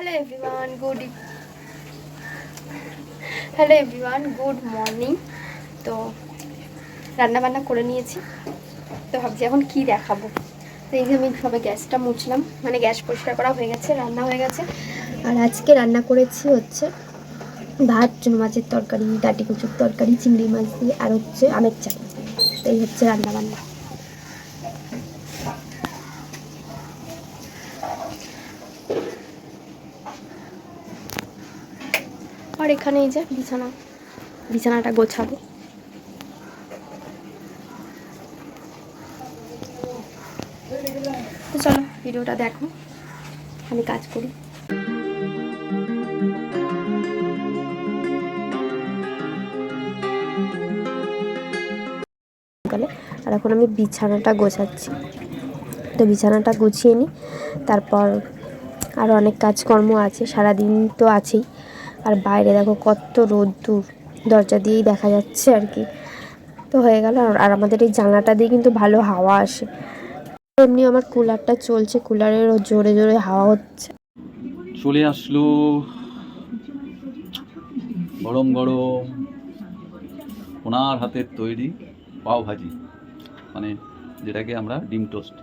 Hello everyone good hello everyone good morning তো রান্না বান্না করে নিয়েছি। তো ভাবছি এখন কি দেখাবো? এই যে আমি সবে গ্যাসটা মুছলাম। মানে গ্যাস পরিষ্কার করা হয়ে গেছে, রান্না হয়ে গেছে। আর আজকে রান্না করেছি হচ্ছে ভাত, চুনো মাছের তরকারি, ডাটি কুচুর তরকারি, চিংড়ি মাছ দিয়ে, আর হচ্ছে আমের চাটনি। এই হচ্ছে রান্না বান্না আর এখানে এই যে বিছানা, বিছানাটা গোছাবো। তো চলো, ভিডিওটা দেখো, আমি কাজ করি। আর এখন আমি বিছানাটা গোছাচ্ছি। তো বিছানাটা গুছিয়ে নিই তারপর আর অনেক কাজকর্ম আছে, সারাদিন তো আছেই। আর বাইরে দেখো কত রোদ্দুর। দরজা দিয়েই দেখা যাচ্ছে আর কি। তো হয়ে গেল আর- আর আমাদের এই জানলাটা দিয়ে কিন্তু ভালো হাওয়া আসে। এমনি আমার কুলারটা চলছে কুলারেরও জোরে জোরে হাওয়া হচ্ছে। চলে আসলো গরম গরম ওনার হাতের তৈরি পাও ভাজি। মানে যেটাকে আমরা ডিম টোস্ট।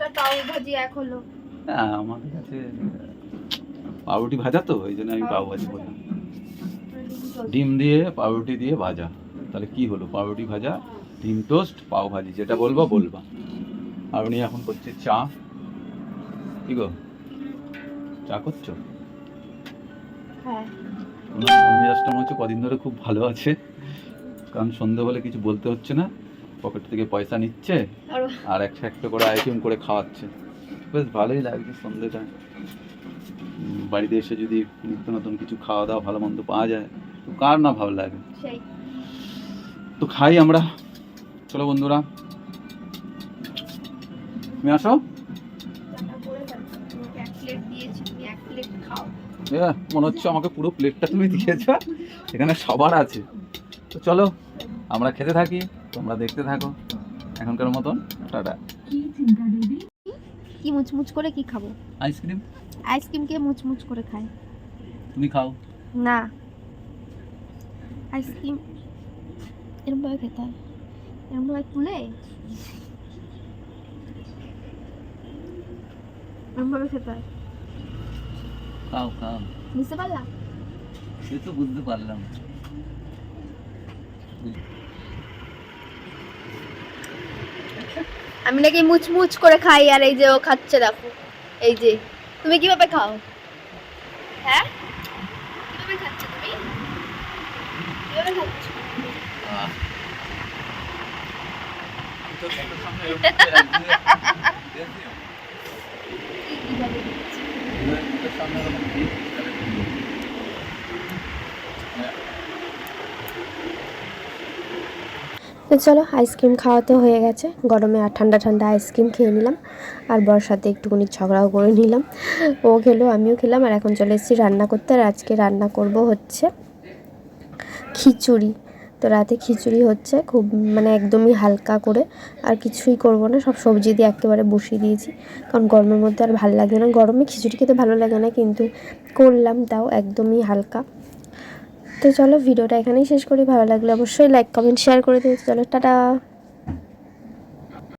পাও ভাজি এক হলো। হ্যাঁ আমাদের কাছে পাউরুটি ভাজা তো ওই জন্য আমি পাও ভাজি। বলি ডিম দিয়ে পাউরুটি দিয়ে ভাজা। তাহলে কি হলো? পাউরুটি ভাজা ডিম টোস্ট পাও ভাজি যেটা বলবা বলবা। আর উনি এখন করছে চা। কি গো? চা করছ? হ্যাঁ। মেজাজটা মনে হচ্ছে কদিন ধরে খুব ভালো আছে। কারণ সন্ধে হলে কিছু বলতে হচ্ছে না। পকেট থেকে পয়সা নিচ্ছে আর একটা একটা করে আইটেম করে খাওয়াচ্ছে। বেশ ভালোই লাগছে সন্ধেটা। বাড়িতে এসে যদি নিত্য নতুন কিছু খাওয়া দাওয়া ভালো মন্দ পাওয়া যায় তো কার না ভালো লাগে? তো খাই আমরা। চলো বন্ধুরা। তুমি আসো। মনে হচ্ছে আমাকে পুরো প্লেটটা তুমি দিয়েছ। এখানে সবার আছে। তো চলো আমরা খেতে থাকি তোমরা দেখতে থাকো। এখনকার মতন টাটা। কি মুচমুচ করে কি খাব? আইসক্রিম? আইসক্রিম কে মুচমুচ করে খায় তুমি খাও। না। আইসক্রিম এরকম ভাবে খেতে হয়। এরকম ভাবে তুলে এরকম ভাবে খেতে হয়। খাও খাও। বুঝতে পারলাম? সে তো বুঝতে পারলাম। আমি নাকি মুচমুচ করে খাই আর এই যে ও খাচ্ছে দেখো। এই যে। তুমি কীভাবে খাও? হ্যাঁ? কীভাবে তুমি? কীভাবে চোখের সামনে এরকম করে একদিকে দিয়ে দিও। কি- কীভাবে খাচ্ছ? চোখের সামনে এরকম দিয়ে দিও, তাহলে বুঝবে। হ্যাঁ। তো চলো আইসক্রিম খাওয়া তো হয়ে গেছে। গরমে আর ঠান্ডা ঠান্ডা আইসক্রিম খেয়ে নিলাম। আর বর্ষাতে একটুখানি ঝগড়াও করে নিলাম। ও খেলো, আমিও খেলাম। আর এখন চলে এসেছি রান্না করতে। আর আজকে রান্না করব হচ্ছে খিচুড়ি। তো রাতে খিচুড়ি হচ্ছে খুব মানে একদমই হালকা করে। আর কিছুই করব না। সব সবজি দিয়ে একেবারে বসিয়ে দিয়েছি। কারণ গরমের মধ্যে আর ভালো লাগে না। গরমে খিচুড়ি খেতে ভালো লাগে না। কিন্তু করলাম, তাও একদমই হালকা। তো চলো, ভিডিওটা এখানেই শেষ করি। ভালো লাগলে অবশ্যই লাইক কমেন্ট শেয়ার করে দিও। চলো, টাটা।